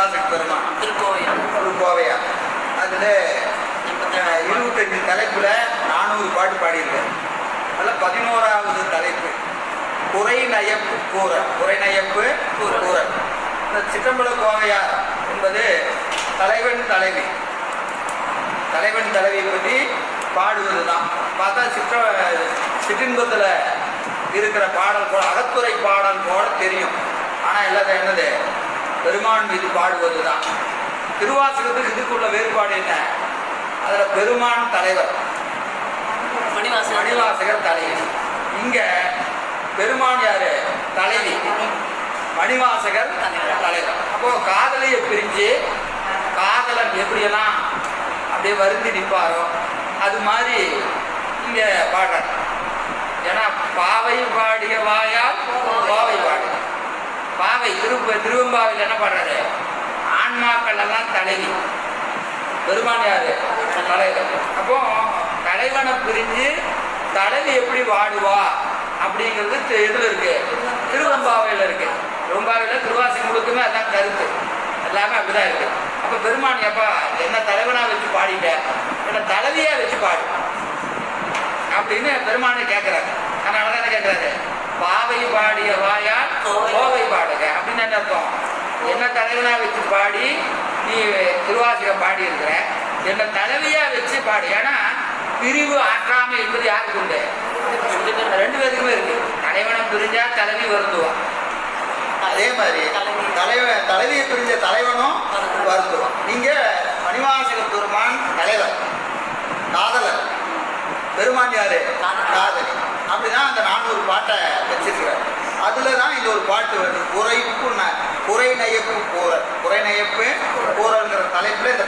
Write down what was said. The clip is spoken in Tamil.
திருவாசக பெருமான் திருக்கோவில். ஒரு கோவையா அதில் இருபத்தஞ்சு தலைப்புல நானூறு பாட்டு பாடியிருக்காரு அதில் பதினோராவது தலைப்பு குறை. நயப்பு கூற. குறை. நயப்பு கூற இந்த சிற்றம்பல கோவையார் என்பது தலைவன் தலைவி. தலைவன் தலைவி பற்றி பாடுவது தான் பார்த்தா சிற்ற சிற்றின்பத்தில் இருக்கிற பாடல் போல அகத்துறை பாடல் போல தெரியும். ஆனால் எல்லாத்தையும் என்னது? பெருமான் மீது பாடுவது தான் திருவாசகத்துக்கு இதுக்குள்ள வேறுபாடு என்ன? அதில் பெருமான் தலைவர். மணிவாசகர். தலைவி. இங்க பெருமான் யாரு? தலைவி. மணிவாசகர் தலைவர். அப்போ காதலியை பிரிஞ்சு காதலன் எப்படியெல்லாம் அப்படியே வருந்தி நிற்பாரோ அது மாதிரி இங்க பாடுறார் ஏன்னா பாவை பாடிய பாடு பாவை திருப்ப திருவம்பாவில் என்ன பாடுறாரு? ஆன்மாக்கள் எல்லாம் தலைவி. பெருமான் யாரு? தலைவர். அப்போ தலைவனை பிரிஞ்சு தலைவி எப்படி வாடுவா அப்படிங்கிறது தி- இருக்கு. திருவம்பாவையில் இருக்கு. திருவம்பாவையில் திருவாசி முழுக்குமே அதான் கருத்து. எல்லாமே அப்படிதான் இருக்கு. அப்ப பெருமான் எப்பா என்ன தலைவனா வச்சு பாடிட்ட? என்ன தலைவியா வச்சு பாடு. அப்படின்னு பெருமானை கேட்கிறாரு அதனாலதான் என்ன கேட்கிறாரு பாவை பாடிய வாய கோவை பாடுக அப்படின்னு என்ன அர்த்தம் என்ன தலைவனா வச்சு பாடி நீ திருவாசிக பாடி இருக்கிற என்ன தலைவியா வச்சு பாடு. ஏன்னா பிரிவு ஆற்றாமை என்பது யாருக்கு உண்டு? ரெண்டு பேருக்குமே இருக்கு. தலைவனை பிரிஞ்சா தலைவி வருந்துவான் அதே மாதிரி தலைவன் தலைவியை பிரிஞ்ச தலைவனும் வருந்துவான் நீங்க மணிவாசக பெருமான் தலைவர் காதலர். பெருமான் யாரு? காதலி. அப்படிதான் அந்த நானூறு பாட்டை வச்சிருக்கிறார். அதுல தான் இந்த ஒரு பாட்டு வருது. குறைப்பு நான் கூறல் குறை நயப்பு